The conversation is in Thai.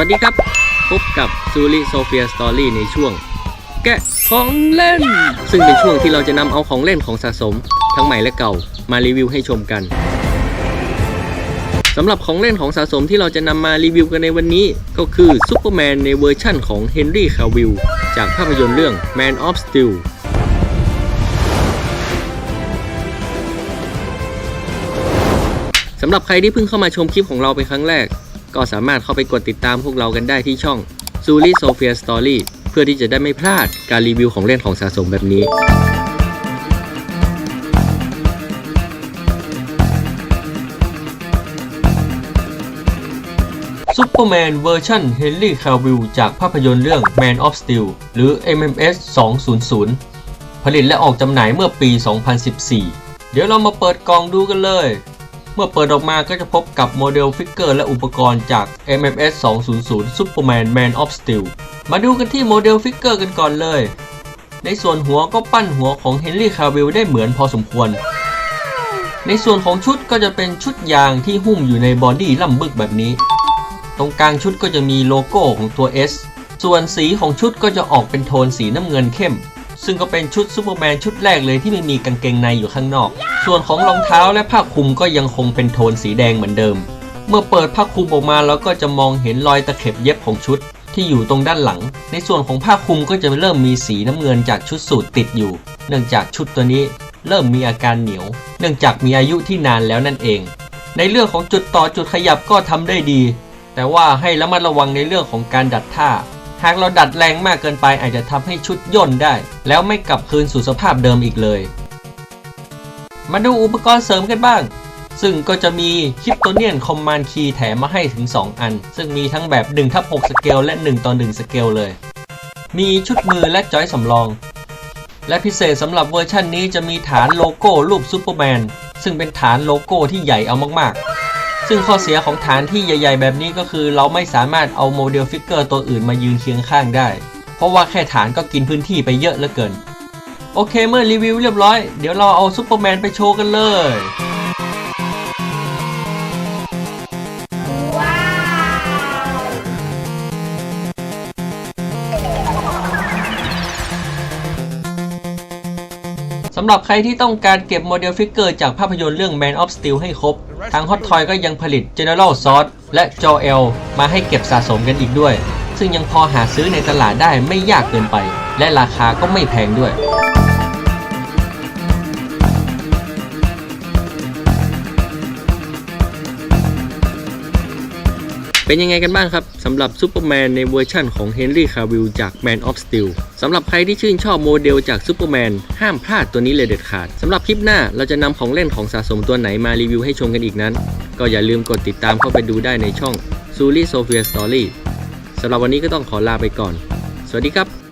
วัสดีครับ พบกับซูริโซเฟียสตอรี่ในช่วง แกะของเล่น ซึ่งเป็นช่วงที่เราจะนำเอาของเล่นของสะสม ทั้งใหม่และเก่ามารีวิวให้ชมกันสำหรับของเล่นของสะสมที่เราจะนำมารีวิวกันในวันนี้ก็คือซูเปอร์แมนในเวอร์ชั่นของเฮนรี่คาวิลจากภาพยนตร์เรื่อง Man of Steel สำหรับใครที่เพิ่งเข้ามาชมคลิปของเราเป็นครั้งแรก ก็สามารถเข้าไปกดติดตามพวกเรากันได้ที่ช่อง z u r i Sophia Story เพื่อที่จะได้ไม่พลาดการรีวิวของเล่นของสะสมแบบนี้ ซูเปอร์แมนเวอร์ชันเฮนรี่คาวิลจากภาพยนตร์เรื่อง Man of Steel หรือ MMS 200 ผลิตและออกจำหน่ายเมื่อปี 2014 เดี๋ยวเรามาเปิดกล่องดูกันเลย เมื่อเปิดออกมาก็จะพบกับโมเดลฟิกเกอร์และอุปกรณ์จาก MMS 200 Superman Man of Steel มาดูกันที่โมเดลฟิกเกอร์กันก่อนเลย ในส่วนหัวก็ปั้นหัวของเฮนรี่คาวิลได้เหมือนพอสมควร ในส่วนของชุดก็จะเป็นชุดยางที่หุ้มอยู่ในบอดี้ล่ำบึกแบบนี้ ตรงกลางชุดก็จะมีโลโก้ของตัว S ส่วนสีของชุดก็จะออกเป็นโทนสีน้ำเงินเข้ม ซึ่งก็เป็นชุดซูเปอร์แมนชุดแรกเลยที่ไม่มีกางเกงในอยู่ข้างนอก ส่วนของรองเท้าและผ้าคลุมก็ยังคงเป็นโทนสีแดงเหมือนเดิม เมื่อเปิดผ้าคลุมออกมาเราก็จะมองเห็นรอยตะเข็บเย็บของชุดที่อยู่ตรงด้านหลัง ในส่วนของผ้าคลุมก็จะเริ่มมีสีน้ำเงินจากชุดสูทติดอยู่ เนื่องจากชุดตัวนี้เริ่มมีอาการเหนียว เนื่องจากมีอายุที่นานแล้วนั่นเอง ในเรื่องของจุดต่อจุดขยับก็ทำได้ดี แต่ว่าให้ระมัดระวังในเรื่องของการดัดท่า หากเราดัดแรงมากเกินไปอาจจะทำให้ชุดย่นได้ แล้วไม่กลับคืนสู่สภาพเดิมอีกเลย มาดูอุปกรณ์เสริมกันบ้าง ซึ่งก็จะมีคิปโตเนียนคอมมานคีย์แถมมาให้ถึง 2 อัน ซึ่งมีทั้งแบบ1ทับ6สเกลและ1ต่อ1สเกลเลย มีชุดมือและจอยสำรอง และพิเศษสำหรับเวอร์ชันนี้จะมีฐานโลโก้รูปซูเปอร์แมนซึ่งเป็นฐานโลโก้ที่ใหญ่เอามากๆ ซึ่งข้อเสียของฐานที่ใหญ่ ๆ แบบนี้ก็คือเราไม่สามารถเอาโมเดลฟิกเกอร์ตัวอื่นมายืนเคียงข้างได้ เพราะว่าแค่ฐานก็กินพื้นที่ไปเยอะเหลือเกิน โอเคเมื่อรีวิวเรียบร้อย เดี๋ยวเราเอาซูเปอร์แมนไปโชว์กันเลย สำหรับใครที่ต้องการเก็บโมเดลฟิกเกอร์จากภาพยนตร์เรื่อง Man of Steel ให้ครบ ทาง Hot Toy ก็ยังผลิต General s o u r c และ Joel มาให้เก็บสะสมกันอีกด้วย ซึ่งยังพอหาซื้อในตลาดได้ไม่ยากเกินไป และราคาก็ไม่แพงด้วย เป็นยังไงกันบ้างครับสำหรับซูเปอร์แมนในเวอร์ชั่นของเฮนรี่คาวิลจาก Man of Steel สำหรับใครที่ชื่นชอบโมเดลจากซูเปอร์แมนห้ามพลาดตัวนี้เลยเด็ดขาดสำหรับคลิปหน้าเราจะนำของเล่นของสะสมตัวไหนมารีวิวให้ชมกันอีกนั้น ก็อย่าลืมกดติดตามเข้าไปดูได้ในช่อง s u r i Sophia Story สำหรับวันนี้ก็ต้องขอลาไปก่อน สวัสดีครับ